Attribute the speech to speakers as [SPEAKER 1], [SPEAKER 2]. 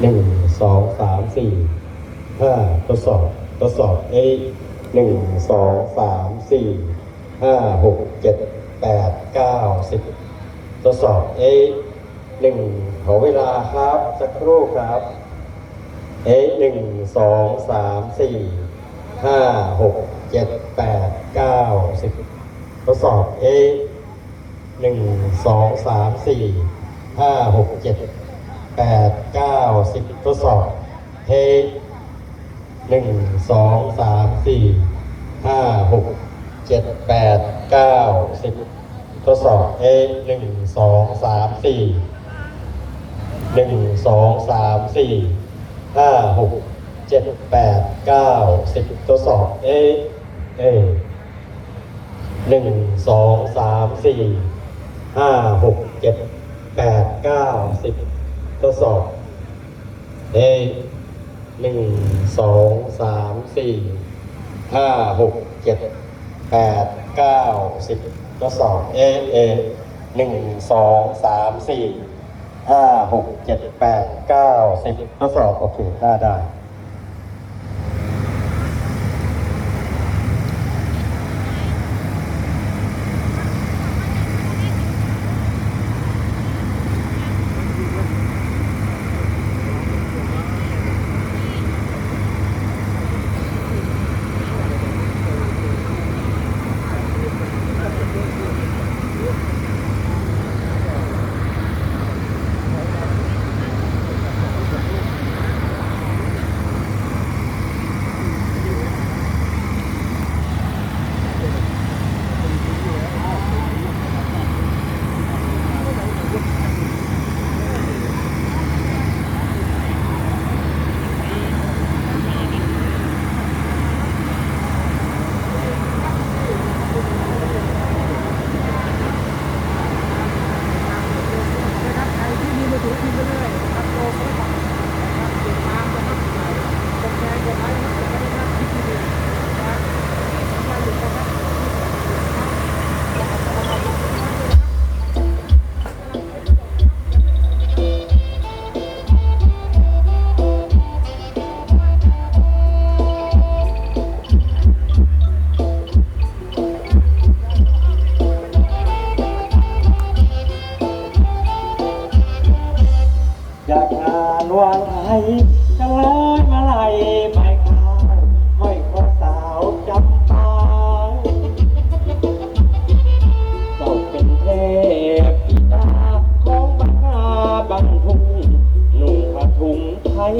[SPEAKER 1] หนึ่งสองสามสี่ห้าทดสอบทดสอบเอหนึ่งสองสามสี่ห้าหกเจ็ดแปดเก้าสิบทดสอบเอหนึ่งขอเวลาครับสักครู่ครับเอหนึ่งสองสามสี่ห้าหกเจ็ดแปดเก้าสิบทดสอบเอหนึ่งสองสามสี่ห้าหกเจ็ด แปดเก้าสิบทดสอบเทหนึ่งสองสามสี่ห้าหกเจ็ดแปดเก้าสิบทดสอบเอหนึ่งสองสามสี่หนึ่งสองสามสี่ห้าหกเจ็ดแปดเก้าสิบทดสอบเอเอหนึ่งสองสามสี่ห้าหกเจ็ดแปดเก้าสิบ ทดสอบเอหนึ่งสองสามสี่ห้าหกเจ็ดแปดเก้าสิบทดสอบเอเอหนึ่งสองสามสี่ห้าหกเจ็ดแปดเก้าสิบทดสอบโอเคได้ได้
[SPEAKER 2] อยาก
[SPEAKER 1] งานวางไทยจะลอยมาไหลไปข้างห้อยคอสาวจำปาเจ้าเป็นเทพธิดาของบรรดาบังทุงนุ่งผ้าถุงไทย